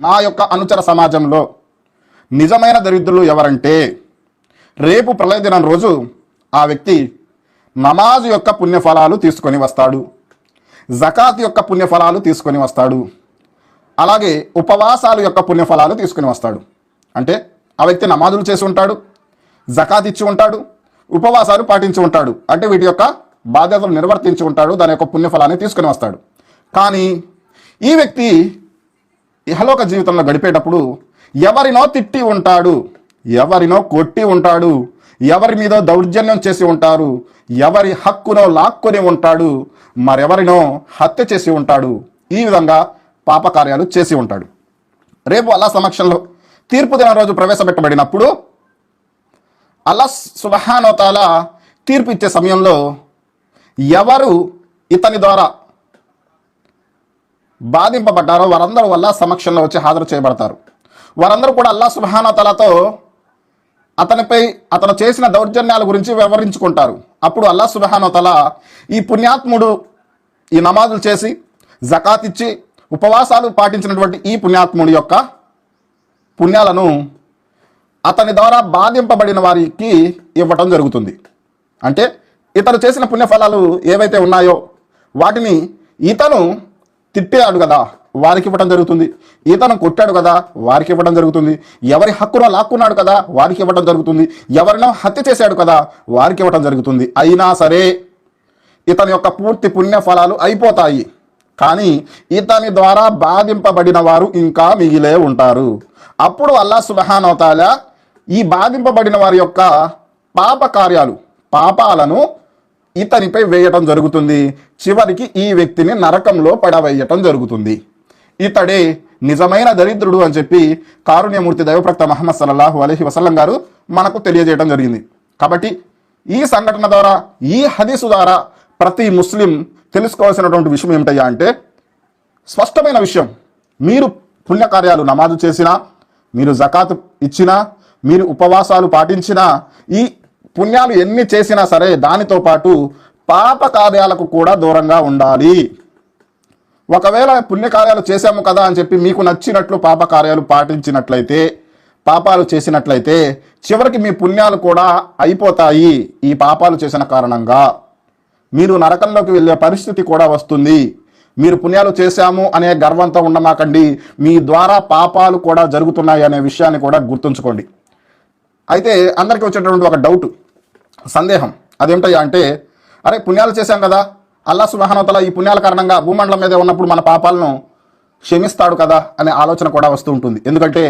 నా యొక్క అనుచర సమాజంలో నిజమైన దరిద్రులు ఎవరంటే రేపు ప్రళయ దినం రోజు ఆ వ్యక్తి నమాజ్ యొక్క పుణ్యఫలాలు తీసుకొని వస్తాడు. జకాత్ యొక్క పుణ్యఫలాలు తీసుకొని వస్తాడు. అలాగే ఉపవాసాలు యొక్క పుణ్యఫలాలు తీసుకుని వస్తాడు. అంటే ఆ వ్యక్తి నమాజులు చేసి ఉంటాడు జకాత్ ఇచ్చి ఉంటాడు ఉపవాసాలు పాటించి ఉంటాడు. అంటే వీటి యొక్క బాధ్యతలు నిర్వర్తించి ఉంటాడు దాని యొక్క పుణ్యఫలాన్ని తీసుకుని వస్తాడు. కానీ ఈ వ్యక్తి ఇహలోక జీవితంలో గడిపేటప్పుడు ఎవరినో తిట్టి ఉంటాడు ఎవరినో కొట్టి ఉంటాడు ఎవరి మీద దౌర్జన్యం చేసి ఉంటారు ఎవరి హక్కునో లాక్కొని ఉంటాడు మరెవరినో హత్య చేసి ఉంటాడు ఈ విధంగా పాపకార్యాలు చేసి ఉంటాడు. రేపు అల్లా సమక్షంలో తీర్పు దిన రోజు ప్రవేశపెట్టబడినప్పుడు అల్లా సుబహానోతాల తీర్పు ఇచ్చే సమయంలో ఎవరు ఇతని ద్వారా బాధింపబడ్డారో వారందరూ వల్ల సమక్షంలో వచ్చి హాజరు చేయబడతారు. వారందరూ కూడా అల్లా సుబానతలతో అతనిపై అతను చేసిన దౌర్జన్యాల గురించి వివరించుకుంటారు. అప్పుడు అల్లా సుబహానతల ఈ పుణ్యాత్ముడు ఈ నమాజులు చేసి జకాత్ ఇచ్చి ఉపవాసాలు పాటించినటువంటి ఈ పుణ్యాత్ముడి యొక్క పుణ్యాలను అతని ద్వారా బాధింపబడిన వారికి ఇవ్వటం జరుగుతుంది. అంటే ఇతను చేసిన పుణ్యఫలాలు ఏవైతే ఉన్నాయో వాటిని ఇతను తిట్టాడు కదా వారికి ఇవ్వటం జరుగుతుంది. ఈతను కొట్టాడు కదా వారికి ఇవ్వడం జరుగుతుంది. ఎవరి హక్కును లాక్కున్నాడు కదా వారికి ఇవ్వడం జరుగుతుంది. ఎవరినో హత్య చేశాడు కదా వారికి ఇవ్వటం జరుగుతుంది. అయినా సరే ఇతని యొక్క పూర్తి పుణ్య ఫలాలు అయిపోతాయి. కానీ ఇతని ద్వారా బాధింపబడిన వారు ఇంకా మిగిలే ఉంటారు. అప్పుడు అల్లా సుబహానవతాల ఈ బాధింపబడిన వారి యొక్క పాప కార్యాలు పాపాలను ఇతనిపై వేయటం జరుగుతుంది. చివరికి ఈ వ్యక్తిని నరకంలో పడవేయటం జరుగుతుంది. ఇతడే నిజమైన దరిద్రుడు అని చెప్పి కారుణ్యమూర్తి దైవప్రక్త మహమ్మద్ సల్లాహు అలహి వసల్లం గారు మనకు తెలియజేయడం జరిగింది. కాబట్టి ఈ సంఘటన ద్వారా ఈ హదీసు ద్వారా ప్రతి ముస్లిం తెలుసుకోవాల్సినటువంటి విషయం ఏమిటయ్యా అంటే స్పష్టమైన విషయం. మీరు పుణ్యకార్యాలు నమాజు చేసినా మీరు జకాత్ ఇచ్చినా మీరు ఉపవాసాలు పాటించినా ఈ పుణ్యాలు ఎన్ని చేసినా సరే దానితో పాటు పాప కార్యాలకు కూడా దూరంగా ఉండాలి. ఒకవేళ పుణ్యకార్యాలు చేశాము కదా అని చెప్పి మీకు నచ్చినట్లు పాప కార్యాలు పాటించినట్లయితే పాపాలు చేసినట్లయితే చివరికి మీ పుణ్యాలు కూడా అయిపోతాయి ఈ పాపాలు చేసిన కారణంగా. మీరు నరకంలోకి వెళ్ళే పరిస్థితి కూడా వస్తుంది. మీరు పుణ్యాలు చేశాము అనే గర్వంతో ఉండమాకండి. మీ ద్వారా పాపాలు కూడా జరుగుతున్నాయి అనే విషయాన్ని కూడా గుర్తుంచుకోండి. అయితే అందరికీ వచ్చేటటువంటి ఒక డౌట్ సందేహం. అదేమిటయ్యా అంటే అరే పుణ్యాలు చేశాం కదా. అల్లా సుబహానతల ఈ పుణ్యాల కారణంగా భూమండలం మీద ఉన్నప్పుడు మన పాపాలను క్షమిస్తాడు కదా అనే ఆలోచన కూడా వస్తూ ఉంటుంది. ఎందుకంటే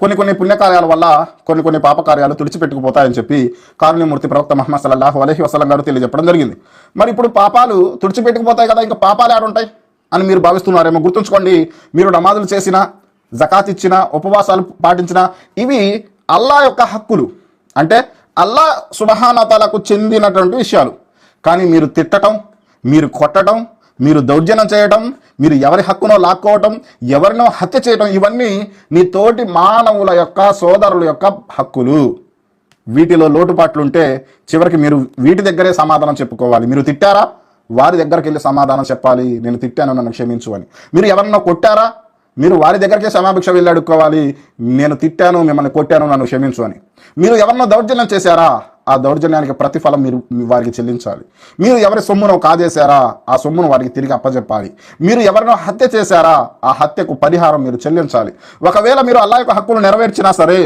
కొన్ని కొన్ని పుణ్యకార్యాల వల్ల కొన్ని కొన్ని పాపకార్యాలు తుడిచిపెట్టుకుపోతాయని చెప్పి కారుణ్యమూర్తి ప్రవక్త మహమ్మద్ సల్లాహు అలహి వసలం గారు తెలియజెప్పడం జరిగింది. మరి ఇప్పుడు పాపాలు తుడిచిపెట్టుకుపోతాయి కదా ఇంకా పాపాలు ఆడుంటాయి అని మీరు భావిస్తున్నారేమో గుర్తుంచుకోండి. మీరు నమాజులు చేసిన జకాత్ ఇచ్చిన ఉపవాసాలు పాటించిన ఇవి అల్లా యొక్క హక్కులు. అంటే అల్లా సుబహానతలకు చెందినటువంటి విషయాలు. కానీ మీరు తిట్టటం మీరు కొట్టడం మీరు దౌర్జన్యం చేయడం మీరు ఎవరి హక్కునో లాక్కోవటం ఎవరినో హత్య చేయటం ఇవన్నీ నీ తోటి మానవుల యొక్క సోదరుల యొక్క హక్కులు. వీటిలో లోటుపాట్లు ఉంటే చివరికి మీరు వీటి దగ్గరే సమాధానం చెప్పుకోవాలి. మీరు తిట్టారా? వారి దగ్గరికి వెళ్ళి సమాధానం చెప్పాలి. నేను తిట్టాను నన్ను క్షమించు అని. మీరు ఎవరన్నా కొట్టారా? మీరు వారి దగ్గరికే సమాభిక్ష వెళ్ళి అడుక్కోవాలి నేను తిట్టాను మిమ్మల్ని కొట్టాను నన్ను క్షమించు అని. మీరు ఎవరినో దౌర్జన్యం చేశారా? ఆ దౌర్జన్యానికి ప్రతిఫలం మీరు వారికి చెల్లించాలి. మీరు ఎవరి సొమ్మును కాజేశారా? ఆ సొమ్మును వారికి తిరిగి అప్పజెప్పాలి. మీరు ఎవరినో హత్య చేశారా? ఆ హత్యకు పరిహారం మీరు చెల్లించాలి. ఒకవేళ మీరు అల్లా యొక్క హక్కులు నెరవేర్చినా సరే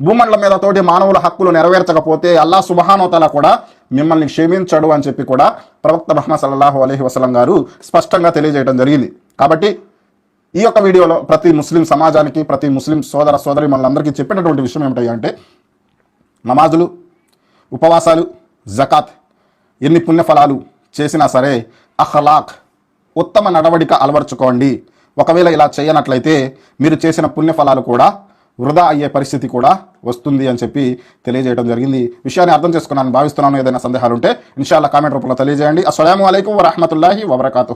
భూమండలం మీద తోటి మానవుల హక్కులు నెరవేర్చకపోతే అల్లా సుబహానోతల కూడా మిమ్మల్ని క్షమించడు అని చెప్పి కూడా ప్రవక్త మహమ్మద్ సల్లాహు అలహి వసలం గారు స్పష్టంగా తెలియజేయడం జరిగింది. కాబట్టి ఈ యొక్క వీడియోలో ప్రతి ముస్లిం సమాజానికి ప్రతి ముస్లిం సోదర సోదరి మనందరికీ చెప్పినటువంటి విషయం ఏమిటంటే నమాజులు ఉపవాసాలు జకాత్ ఎన్ని పుణ్యఫలాలు చేసినా సరే అఖలాక్ ఉత్తమ నడవడిక అలవర్చుకోండి. ఒకవేళ ఇలా చేయనట్లయితే మీరు చేసిన పుణ్యఫలాలు కూడా వృధా అయ్యే పరిస్థితి కూడా వస్తుంది అని చెప్పి తెలియజేయడం జరిగింది. విషయాన్ని అర్థం చేసుకున్నాను భావిస్తున్నాను. ఏదైనా సందేహాలు ఉంటే ఇన్షాల్లా కామెంట్ రూపంలో తెలియజేయండి. అస్సలం అయికం వరహమతుల్లాహి వబర్కాతు.